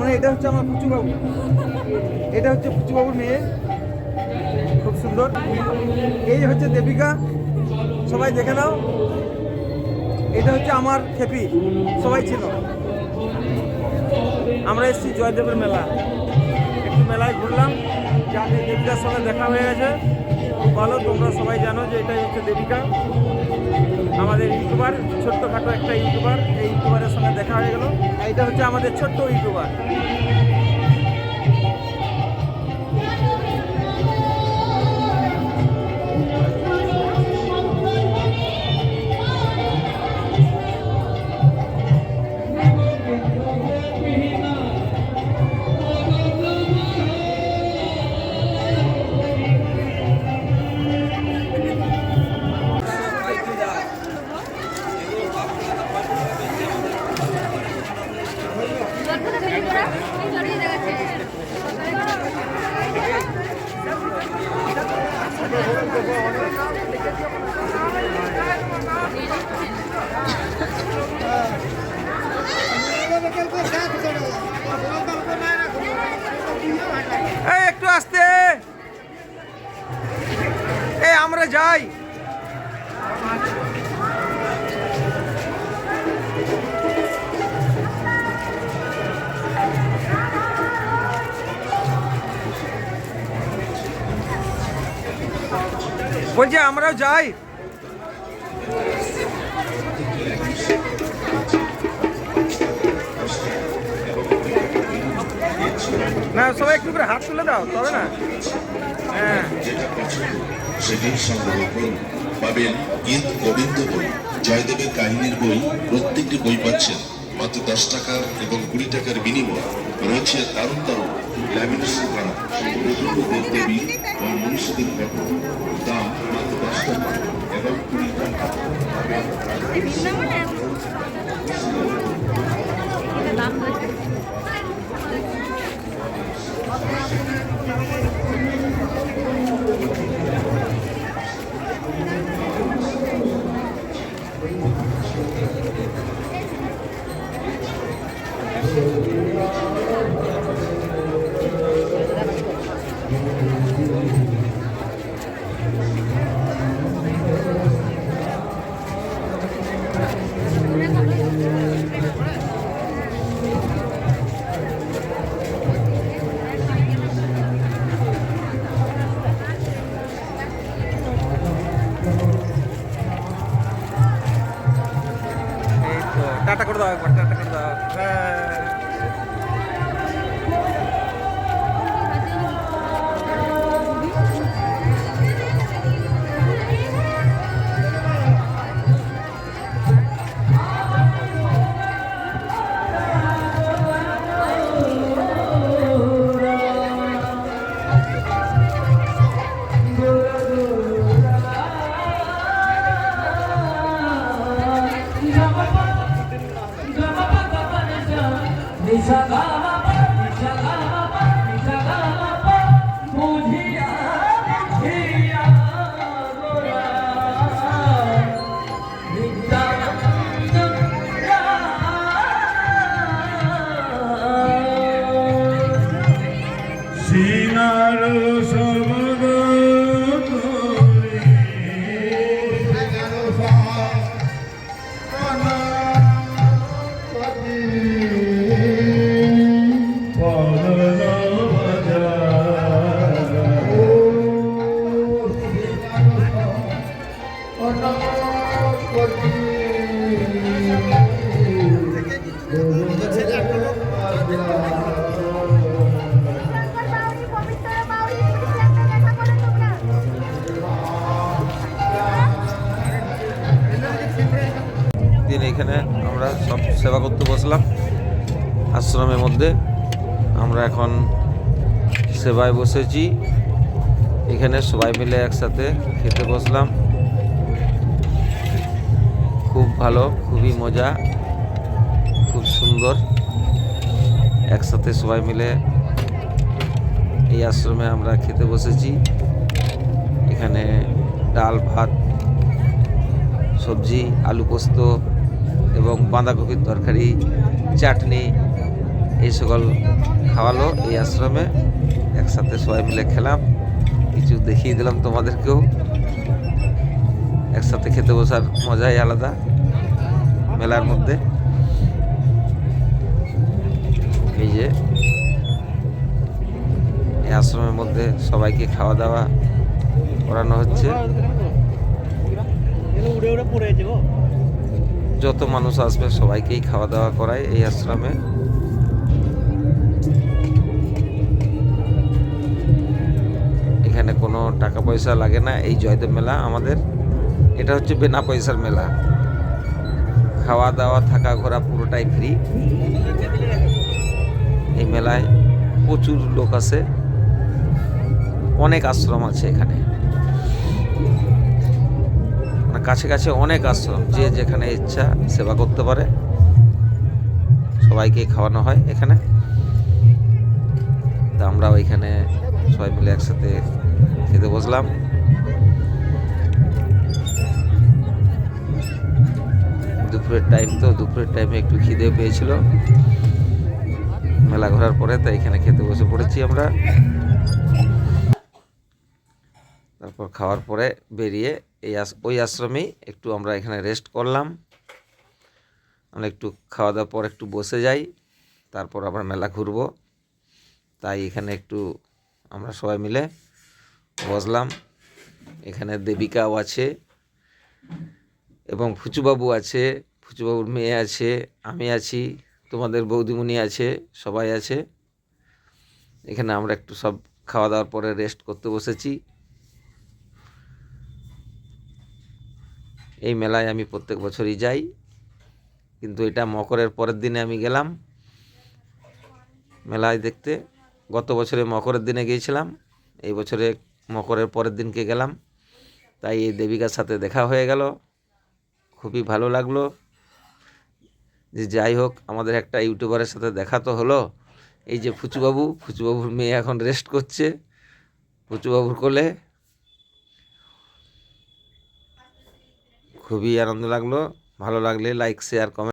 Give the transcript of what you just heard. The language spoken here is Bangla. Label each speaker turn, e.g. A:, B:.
A: আমরা এটা হচ্ছে আমার পুচুবাবু। এটা হচ্ছে পুচুবাবুর মেয়ে। খুব সুন্দর। এই হচ্ছে দেবিকা। সবাই দেখে নাও। এটা হচ্ছে আমার খেপি। সবাই ছিল আমরা এসেছি জয়দেবের মেলা। একটু মেলায় ঘুরলাম। যাতে দেবিকার সঙ্গে দেখা হয়ে গেছে। খুব ভালো, তোমরা সবাই জানো যে এটাই হচ্ছে দেবিকা। আমাদের ইউটিউবার, ছোট্টখাটো একটা ইউটিউবার। এই ইউটিউবারের সঙ্গে দেখা হয়ে গেল। এটা হচ্ছে আমাদের ছোট্ট ইউটিউবার। এই একটু আসতে। এই আমরা যাই। বলছি আমরাও যাই। না সবাই একটু করে হাত তুলে দাও তবে না। হ্যাঁ।
B: সেটাই সংগ্রহ করুন। পাবেন গীত গোবিন্দ বই জয়দেবের কাহিনীর বই প্রত্যেকটি বই পাচ্ছেন। মাত্র দশ টাকা এবং কুড়ি টাকার বিনিময়ে রয়েছে দারুণ দারুণ ল্যামিনেশন করা বিভিন্ন দেবদেবী ও মনীষীদের ফটো দাম মাত্র দশ টাকা এবং কুড়ি টাকা।
A: gorda,
C: সিনার
A: দিন এখানে আমরা সব সেবা করতে বসলাম। আশ্রমের মধ্যে আমরা এখন সেবায় বসেছি। এখানে সবাই মিলে একসাথে খেতে বসলাম। খুব ভালো, খুবই মজা, খুব সুন্দর। একসাথে সবাই মিলে এই আশ্রমে আমরা খেতে বসেছি। এখানে ডাল, ভাত, সবজি, আলু পোস্ত এবং বাঁধাকপির তরকারি, চাটনি,
C: এই সকল খাওয়ালো এই আশ্রমে। একসাথে সবাই মিলে খেলাম। কিছু দেখিয়ে দিলাম তোমাদেরকেও। একসাথে খেতে বসার মজাই আলাদা মেলার মধ্যে। এই যে, এই আশ্রমের মধ্যে সবাইকে খাওয়া দাওয়া করানো হচ্ছে। যত মানুষ আসবে, সবাইকেই খাওয়া দাওয়া করায় এই আশ্রমে। এখানে কোনো টাকা পয়সা লাগে না, এই জয়দেব মেলা আমাদের। এটা হচ্ছে বিনা পয়সার মেলা। খাওয়া দাওয়া থাকা ঘোরা পুরোটাই ফ্রি এই মেলায় প্রচুর লোক আসে। অনেক আশ্রম আছে এখানে। মানে কাছে কাছে অনেক আশ্রম যে যেখানে ইচ্ছা সেবা করতে পারে। সবাইকে খাওয়ানো হয় এখানে। তা আমরাও এখানে সবাই মিলে একসাথে খেতে বসলাম। দুপুরের টাইম তো, দুপুরের টাইমে একটু খিদে পেয়েছিল। মেলা ঘোরার পরে তাই এখানে খেতে বসে পড়েছি আমরা। তারপর খাওয়ার পরে বেরিয়ে এই ওই আশ্রমেই একটু আমরা এখানে রেস্ট করলাম। আমরা একটু খাওয়া দাওয়ার পর একটু বসে যাই, তারপর আবার মেলা ঘুরবো। তাই এখানে একটু আমরা সবাই মিলে বসলাম। এখানে দেবিকাও আছে এবং ফুচুবাবু আছে, ফুচুবাবুর মেয়ে আছে, আমি আছি, তোমাদের বৌদিমণি আছে, সবাই আছে। এখানে আমরা একটু সব খাওয়া দাওয়ার পরে রেস্ট করতে বসেছি। এই মেলায় আমি প্রত্যেক বছরই যাই। কিন্তু এটা মকরের পরের দিনে আমি গেলাম মেলায় দেখতে। গত বছরে মকরের দিনে গিয়েছিলাম, এই বছরে মকরের পরের দিনকে গেলাম। তাই এই দেবিকার সাথে দেখা হয়ে গেল। খুবই ভালো লাগল। যে যাই হোক, আমাদের একটা ইউটিউবারের সাথে দেখা তো হলো। এই যে ফুচুবাবু, ফুচুবাবুর মেয়ে এখন রেস্ট করছে। ফুচুবাবুর কোলে খুবই আনন্দ লাগল। ভালো লাগলে লাইক শেয়ার কমেন্ট